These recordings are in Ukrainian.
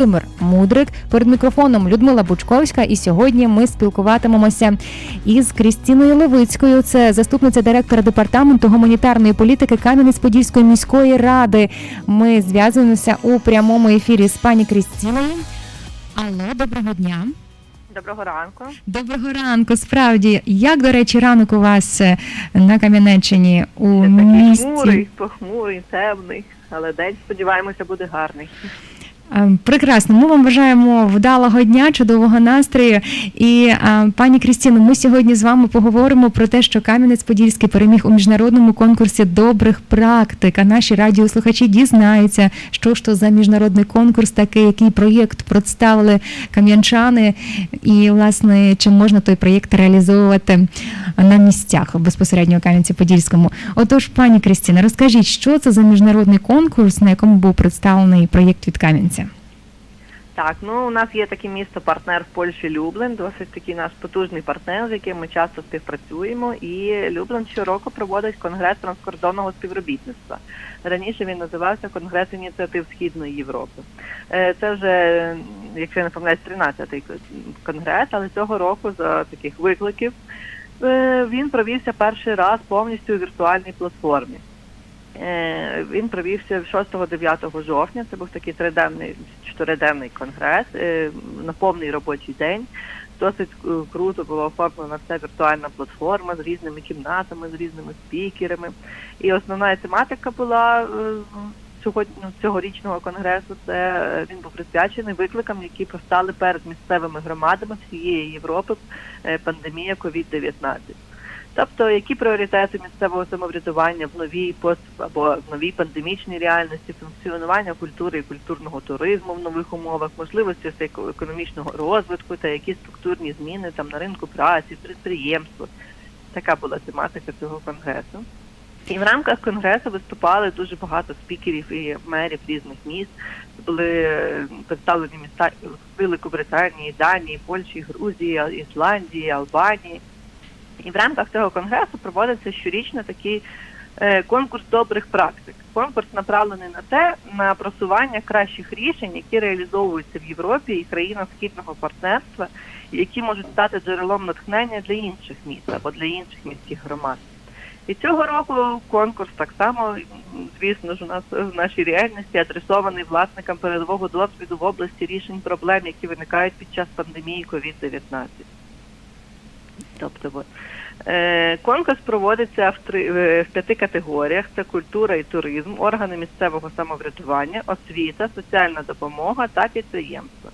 Володимир Мудрик перед мікрофоном Людмила Бучковська. І сьогодні ми спілкуватимемося із Крістіною Левицькою. Це заступниця директора департаменту гуманітарної політики Кам'янець-Подільської міської ради. Ми зв'язуємося у прямому ефірі з пані Крістіною. Алло, доброго дня. Доброго ранку. Доброго ранку. Справді, як до речі, ранок у вас е, на Кам'янеччині у Такий місті? хмурий, похмурий, темний, але день, сподіваємося, буде гарний. Е, Прекрасно. Ми вам бажаємо вдалого дня, чудового настрою. І е, пані Крістіно, ми сьогодні з вами поговоримо про те, що Кам'янець-Подільський переміг у міжнародному конкурсі добрих практик. А наші радіослухачі дізнаються, що ж то за міжнародний конкурс, такий, який проєкт представили кам'янчани, і власне чи можна той проєкт реалізовувати на місцях безпосередньо у Кам'янці-Подільському. Отож, пані Крістіна, розкажіть, що це за міжнародний конкурс, на якому був представлений проєкт від Кам'янця? Так, ну у нас є таке місто партнер в Польщі Люблин, досить такий наш потужний партнер, з яким ми часто співпрацюємо. І Люблин щороку проводить конгрес транскордонного співробітництва. Раніше він називався Конгрес ініціатив Східної Європи. Е, Це вже, якщо я не помиляюсь, 13-й конгрес, але цього року за таких викликів е, він провівся перший раз повністю у віртуальній платформі. Е, Він провівся 6-9 жовтня. Це був такий триденний, чотириденний конгрес е, на повний робочий день. Досить е, круто була оформлена вся віртуальна платформа з різними кімнатами, з різними спікерами. І основна тематика була сьогодні цьогорічного конгресу. Це він був присвячений викликам, які постали перед місцевими громадами всієї Європи пандемія COVID-19. Тобто, які пріоритети місцевого самоврядування в новій пост або в новій пандемічній реальності, функціонування культури і культурного туризму в нових умовах, можливості економічного розвитку та які структурні зміни там на ринку праці, підприємства. Така була тематика цього конгресу. І в рамках конгресу виступали дуже багато спікерів і мерів різних міст. Були представлені міста Великобританії, Данії, Польщі, Грузії, Ісландії, Албанії. І в рамках цього конгресу проводиться щорічно такий е, конкурс добрих практик. Конкурс направлений на те, на просування кращих рішень, які реалізовуються в Європі і країнах східного партнерства, які можуть стати джерелом натхнення для інших міст або для інших міських громад. І цього року конкурс так само, звісно ж, у нас в нашій реальності адресований власникам передового досвіду в області рішень проблем, які виникають під час пандемії COVID-19. Тобто. Е, конкурс проводиться в три в п'яти категоріях: це культура і туризм, органи місцевого самоврядування, освіта, соціальна допомога та підприємство.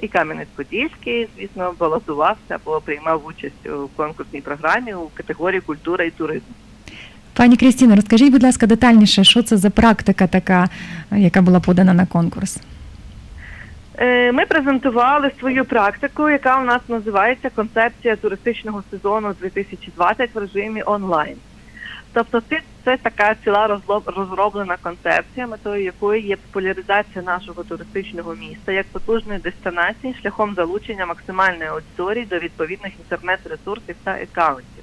І Кам'янець-Подільський, звісно, балотувався або приймав участь у конкурсній програмі у категорії культура і туризм. Пані Крістіно, розкажіть, будь ласка, детальніше, що це за практика така, яка була подана на конкурс? Е, Ми презентували свою практику, яка у нас називається концепція туристичного сезону 2020 в режимі онлайн. Тобто, це, така ціла розроблена концепція, метою якої є популяризація нашого туристичного міста як потужної дестинації шляхом залучення максимальної аудиторії до відповідних інтернет-ресурсів та аккаунтів.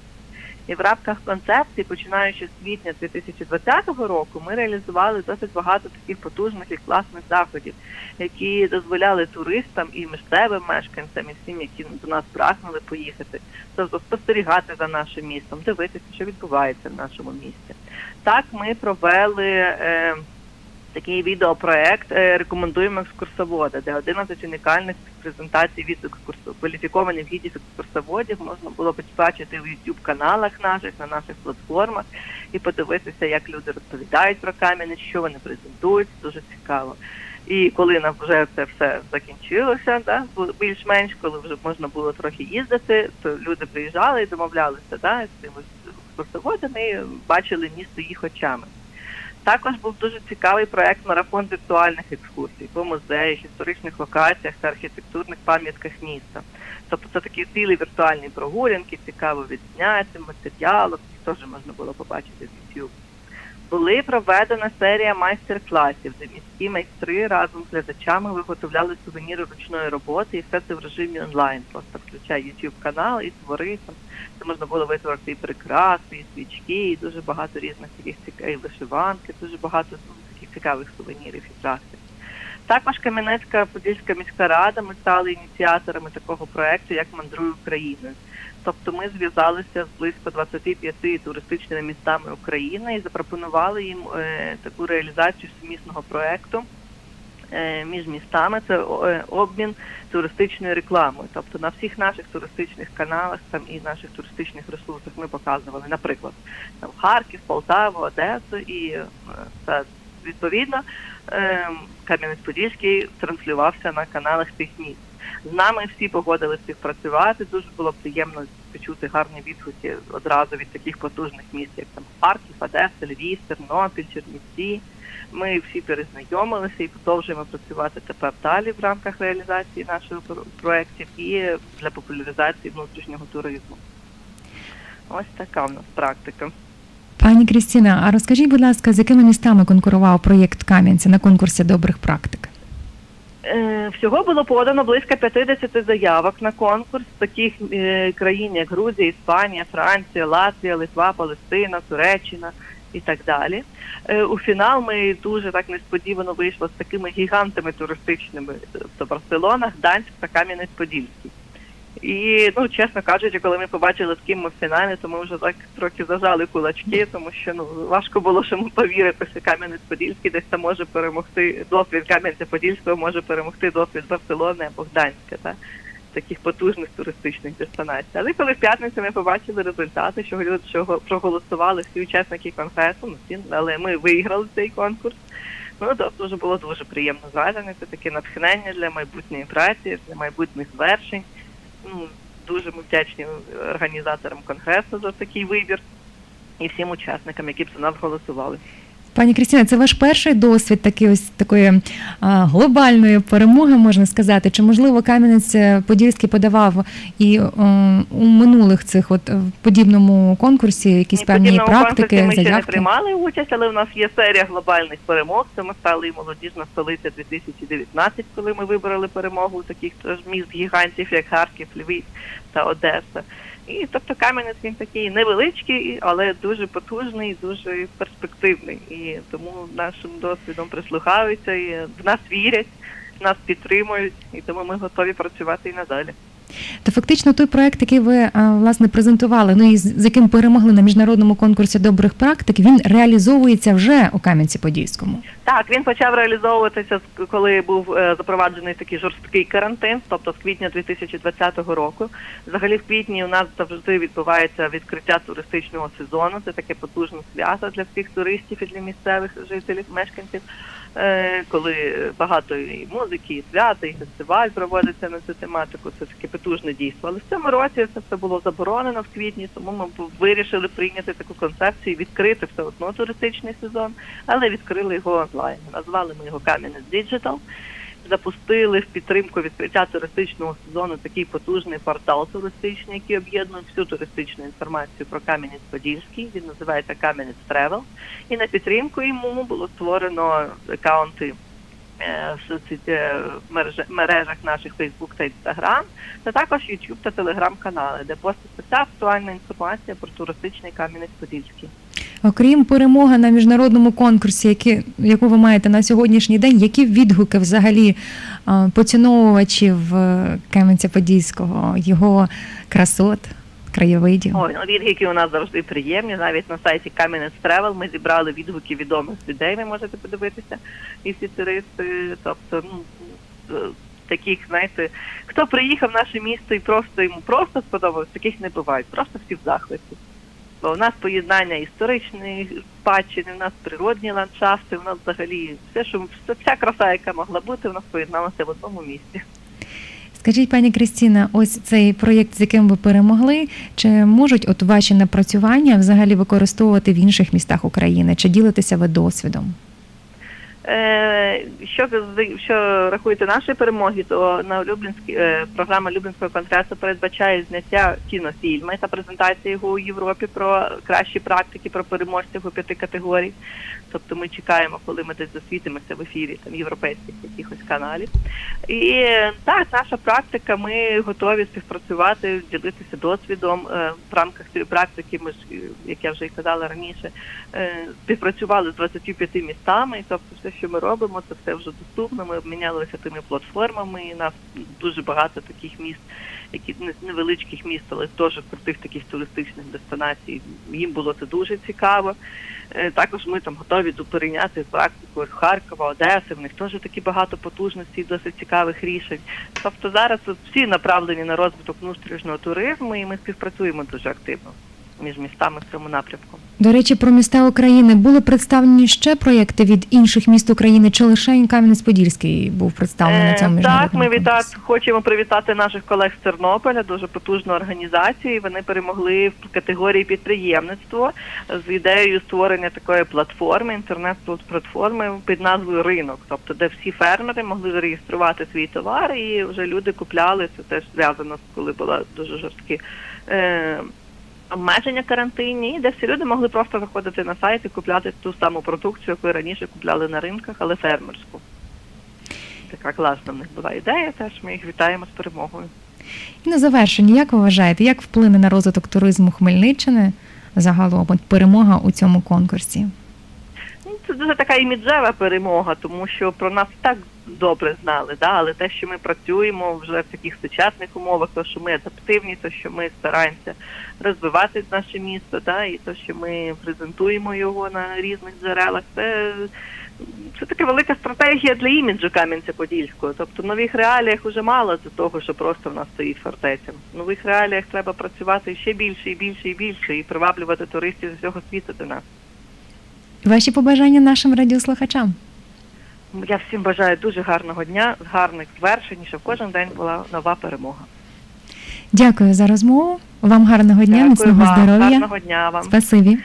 І в рамках концепції, починаючи з квітня 2020 року, ми реалізували досить багато таких потужних і класних заходів, які дозволяли туристам і місцевим мешканцям, і всім, які до нас прагнули поїхати, тобто спостерігати за нашим містом, дивитися, що відбувається в нашому місті. Так, ми провели е, такий відеопроект е, Рекомендуємо екскурсовода, де 11 унікальних презентацій від екскурсу кваліфікованих гідів екскурсоводів можна було бачити в youtube каналах наших, на наших платформах і подивитися, як люди розповідають про Кам'янець, що вони презентують. Дуже цікаво. І коли нам вже це все закінчилося, да, більш-менш, коли вже можна було трохи їздити, то люди приїжджали і домовлялися да, з цими екскурсоводами і бачили місто їх очами. Також був дуже цікавий проект марафон віртуальних екскурсій по музеях, історичних локаціях та архітектурних пам'ятках міста. Тобто це такі цілі віртуальні прогулянки, цікаво відзняти, матеріалів, їх теж можна було побачити з YouTube. Були проведена серія майстер-класів, де міські майстри разом з глядачами виготовляли сувеніри ручної роботи, і все це в режимі онлайн. Просто включай YouTube канал і твори там. Це можна було витворити і прикраси, і свічки, і дуже багато різних таких цікавих вишиванки, дуже багато таких цікавих сувенірів і практик. також Кам'янецька Подільська міська рада. Ми стали ініціаторами такого проекту, як Мандруй Україною. Тобто ми зв'язалися з близько 25 туристичними містами України і запропонували їм е, таку реалізацію сумісного проекту е, між містами. Це е, обмін туристичною рекламою. Тобто на всіх наших туристичних каналах там і наших туристичних ресурсах ми показували, наприклад, там Харків, Полтаву, Одесу і е, відповідно е, Кам'янець-Подільський транслювався на каналах цих міст. З нами всі погодились співпрацювати. Дуже було приємно почути гарні відгуки одразу від таких потужних міст, як там Харків, Одеса, Львів, Тернопіль, Чернівці. Ми всі перезнайомилися і продовжуємо працювати тепер далі в рамках реалізації наших про- проєктів і для популяризації внутрішнього туризму. Ось така в нас практика. Пані Крістіна, а розкажіть, будь ласка, з якими містами конкурував проєкт Кам'янця на конкурсі добрих практик? Е, Всього було подано близько 50 заявок на конкурс в таких е, країн, як Грузія, Іспанія, Франція, Латвія, Литва, Палестина, Туреччина і так далі. Е, У фінал ми дуже так несподівано вийшли з такими гігантами туристичними, тобто Барселона, Гданськ та Кам'янець-Подільський. І ну, чесно кажучи, коли ми побачили, з ким ми в фіналі, то ми вже так трохи зажали кулачки, тому що ну важко було що ми повірити, що Кам'янець-Подільський десь там може перемогти досвід Кам'янця-Подільського може перемогти досвід Барселони або Гданська, та таких потужних туристичних дестинацій. Але коли в п'ятницю ми побачили результати, що люди що проголосували всі учасники конгресу, ну всі, але ми виграли цей конкурс. Ну, тобто вже було дуже приємно враження. Це таке натхнення для майбутньої праці, для майбутніх звершень. Ну, дуже ми вдячні організаторам конгресу за такий вибір і всім учасникам, які б за нас голосували. Пані Крістіна, це ваш перший досвід такий ось такої а, глобальної перемоги, можна сказати. Чи можливо Кам'янець е, Подільський подавав і е, у минулих цих от е, в подібному конкурсі якісь певні практики, ми ще не приймали участь, але у нас є серія глобальних перемог. Це ми стали і молодіжна столиця 2019, коли ми вибрали перемогу у таких міст гігантів, як Харків, Львів та Одеса. І тобто Кам'янець він такий невеличкий, але дуже потужний, дуже перспективний. І тому нашим досвідом прислухаються і в нас вірять, нас підтримують, і тому ми готові працювати і надалі. То фактично той проект, який ви власне презентували, ну і з яким перемогли на міжнародному конкурсі добрих практик, він реалізовується вже у Кам'янці-Подільському. Так, він почав реалізовуватися, коли був е, запроваджений такий жорсткий карантин, тобто з квітня 2020 року. Взагалі в квітні у нас завжди відбувається відкриття туристичного сезону. Це таке потужне свято для всіх туристів і для місцевих жителів, мешканців, е, коли багато і музики, і свята, і фестиваль проводиться на цю тематику. Це таке потужне дійство. Але в цьому році це все було заборонено в квітні, тому ми вирішили прийняти таку концепцію, відкрити все одно туристичний сезон але відкрили його онлайн. Назвали ми його Кам'янець Digital. Запустили в підтримку відкриття туристичного сезону такий потужний портал туристичний, який об'єднує всю туристичну інформацію про Кам'янець-Подільський. Він називається Кам'янець Тревел. І на підтримку йому було створено акаунти е, в мереж- мережах наших Facebook та Instagram, та також YouTube та Telegram канали, де поститься вся актуальна інформація про туристичний Кам'янець-Подільський. Окрім перемоги на міжнародному конкурсі, які, яку ви маєте на сьогоднішній день, які відгуки взагалі поціновувачів е, Кам'янця-Подільського, його красот, краєвидів? Ой, ну відгуки у нас завжди приємні. Навіть на сайті Кам'янець Travel ми зібрали відгуки відомих людей. Ви можете подивитися, і всі туристи. Тобто, ну е, таких, знаєте, хто приїхав в наше місто і просто йому просто сподобалось, таких не буває. Просто всі в захваті. Бо у нас поєднання історичної спадщини, у нас природні ландшафти, у нас взагалі все, що вся- вся краса, яка могла бути, у нас поєдналася в одному місці. Скажіть, пані Кристіна, ось цей проєкт, з яким ви перемогли, чи можуть от ваші напрацювання взагалі використовувати в інших містах України? Чи ділитеся ви досвідом? Е, Що, що рахуєте нашої перемоги, то на Люблінській е, програма Люблінського конгресу передбачає зняття кінофільму та презентація його у Європі про кращі практики, про переможців у п'яти категорій. Тобто ми чекаємо, коли ми десь засвітимося в ефірі там європейських якихось каналів. І так, наша практика, ми готові співпрацювати, ділитися досвідом е, в рамках цієї практики. Ми ж, як я вже і казала раніше, співпрацювали з 25 містами, тобто все, що ми робимо, це все вже доступно. Ми обмінялися тими платформами. І нас дуже багато таких міст, які не- невеличких міст, але теж крутих таких туристичних дестинацій. Їм було це дуже цікаво. Е, Також ми там готові перейняти практику Харкова, Одеси. В них теж такі багато потужностей, досить цікавих рішень. Тобто зараз всі направлені на розвиток внутрішнього туризму, і ми співпрацюємо дуже активно між містами в цьому напрямку. До речі, про міста України були представлені ще проєкти від інших міст України, чи лише Кам'янець-Подільський був представлений на Е, цьому Так, ми вітати, хочемо привітати наших колег з Тернополя, дуже потужну організацію. Вони перемогли в категорії підприємництво з ідеєю створення такої платформи, інтернет-платформи під назвою Ринок, тобто де всі фермери могли зареєструвати свій товар, і вже люди купляли. Це теж зв'язано з коли були дуже жорсткі. Обмеження карантинні, де всі люди могли просто заходити на сайт і купляти ту саму продукцію, яку раніше купляли на ринках, але фермерську. Така класна в них була ідея. Теж ми їх вітаємо з перемогою. І на завершення, як ви вважаєте, як вплине на розвиток туризму Хмельниччини загалом перемога у цьому конкурсі? Ну, Це дуже така іміджева перемога, тому що про нас так добре знали, да? але те, що ми працюємо вже в таких сучасних умовах, то що ми адаптивні, то що ми стараємося розвивати наше місто, да? і то, що ми презентуємо його на різних джерелах, це, це така велика стратегія для іміджу Кам'янця-Подільського. Тобто в нових реаліях вже мало з того, що просто в нас стоїть фортеця. В нових реаліях треба працювати ще більше і більше і більше і приваблювати туристів з всього світу до нас. Ваші побажання нашим радіослухачам? Я всім бажаю дуже гарного дня, гарних звершень, щоб кожен день була нова перемога. Дякую за розмову. Вам гарного дня, Дякую міцного вам, здоров'я. гарного дня вам. Спасибі.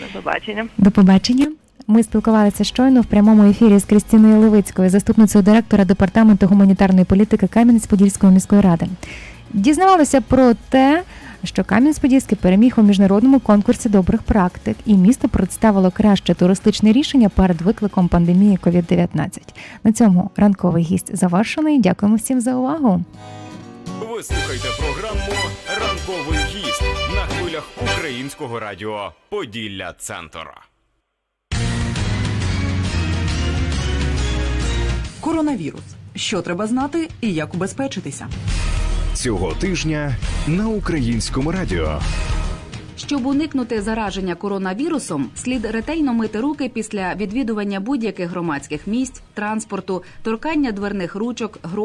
До побачення. До побачення. Ми спілкувалися щойно в прямому ефірі з Крістіною Левицькою, заступницею директора департаменту гуманітарної політики Кам'янець-Подільської міської ради. Дізнавалися про те, що Кам'янець-Подільський переміг у міжнародному конкурсі добрих практик, і місто представило краще туристичне рішення перед викликом пандемії COVID-19. На цьому ранковий гість завершений. Дякуємо всім за увагу. Ви слухаєте програму Ранковий гість на хвилях українського радіо Поділля Центр. Коронавірус. Що треба знати і як убезпечитися? Цього тижня на українському радіо. Щоб уникнути зараження коронавірусом, слід ретельно мити руки після відвідування будь-яких громадських місць, транспорту, торкання дверних ручок, грошей.